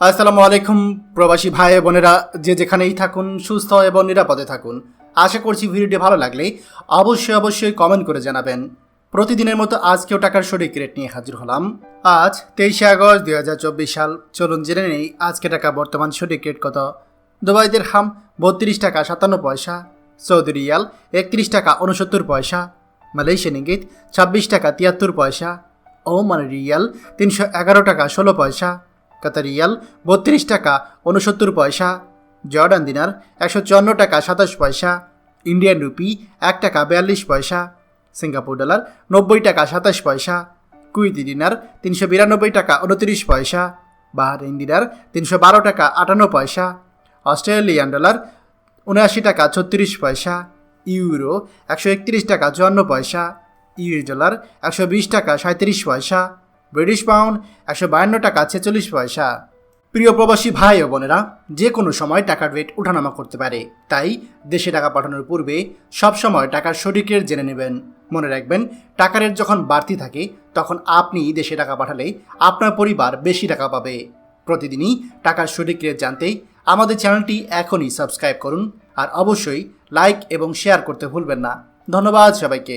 আসসালামু আলাইকুম, প্রবাসী ভাই বোনেরা। যে যেখানেই থাকুন, সুস্থ এবং নিরাপদে থাকুন। আশা করছি ভিডিওটি ভালো লাগলে অবশ্যই অবশ্যই কমেন্ট করে জানাবেন। প্রতিদিনের মতো আজকেও টাকার সঠিক রেট নিয়ে হাজির হলাম। আজ তেইশে আগস্ট দুই হাজার চব্বিশ সাল। চলুন জেনে নেই আজকে টাকা বর্তমান সঠিক রেট কত। দুবাইদের হাম বত্রিশ টাকা সাতান্ন পয়সা, সৌদি রিয়াল একত্রিশ টাকা উনসত্তর পয়সা, মালয়েশিয়ান ইঙ্গিত ছাব্বিশ টাকা তিয়াত্তর পয়সা, ওমান রিয়াল তিনশো এগারো টাকা ষোলো পয়সা কাতার রিয়াল বত্রিশ টাকা উনসত্তর পয়সা। জর্ডান দিনার একশো চুয়ান্ন টাকা, সাতাশ পয়সা। ইন্ডিয়ান রুপি এক টাকা, বিয়াল্লিশ পয়সা। সিঙ্গাপুর ডলার নব্বই টাকা, সাতাশ পয়সা। কুইতি দিনার তিনশো বিরানব্বই টাকা উনত্রিশ পয়সা। বাহারিন দিনার তিনশো বারো টাকা, আটান্ন পয়সা। অস্ট্রেলিয়ান ডলার উনআশি টাকা, ছত্রিশ পয়সা। ইউরো একশো একত্রিশ টাকা, চুয়ান্ন পয়সা। ইউএস ডলার একশো বিশ টাকা সাঁত্রিশ পয়সা। ব্রিটিশ পাউন্ড একশো বায়ান্ন টাকা, ছেচল্লিশ পয়সা। প্রিয় প্রবাসী ভাই ও বোনেরা, যে কোনো সময় টাকার রেট ওঠানামা করতে পারে। তাই দেশে টাকা পাঠানোর পূর্বে সবসময় টাকার সঠিক রেট জেনে নেবেন। মনে রাখবেন, টাকার রেট যখন বাড়তি থাকে, তখন আপনি দেশে টাকা পাঠালে আপনার পরিবার বেশি টাকা পাবে। প্রতিদিনই টাকার সঠিক রেট জানতে আমাদের চ্যানেলটি এখনই সাবস্ক্রাইব করুন। আর অবশ্যই লাইক এবং শেয়ার করতে ভুলবেন না। ধন্যবাদ সবাইকে।